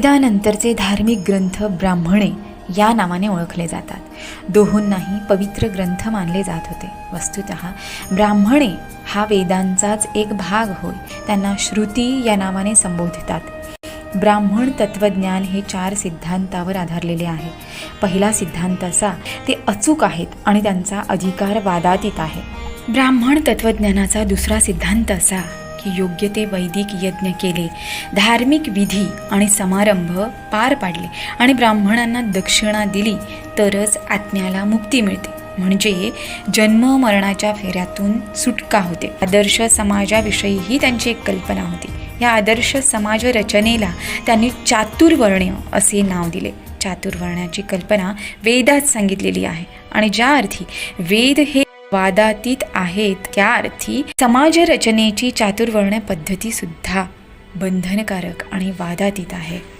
वेदानंतरचे धार्मिक ग्रंथ ब्राह्मणे या नावाने ओळखले जातात. दोहोंनाही पवित्र ग्रंथ मानले जात होते. वस्तुत ब्राह्मणे हा वेदांचाच एक भाग होय त्यांना श्रुती या नावाने संबोधतात. ब्राह्मण तत्वज्ञान हे चार सिद्धांतावर आधारलेले आहे. पहिला सिद्धांत असा ते अचूक आहेत आणि त्यांचा अधिकार वादातीत आहे. ब्राह्मण तत्वज्ञानाचा दुसरा सिद्धांत असा की योग्य ते वैदिक यज्ञ केले. धार्मिक विधी आणि समारंभ पार पाडले आणि ब्राह्मणांना दक्षिणा दिली तरच आत्म्याला मुक्ती मिळते. म्हणजे जन्म मरणाच्या फेऱ्यातून सुटका होते. आदर्श समाजाविषयीही त्यांची एक कल्पना होती. या आदर्श समाज रचनेला त्यांनी चातुर्वर्ण्य असे नाव दिले. चातुर्वर्ण्याची कल्पना वेदात सांगितलेली आहे. आणि ज्या अर्थी वेद हे वादातीत आहेत त्या अर्थी समाज रचनेची चातुर्वर्ण पद्धती सुद्धा बंधनकारक आणि वादातीत आहे.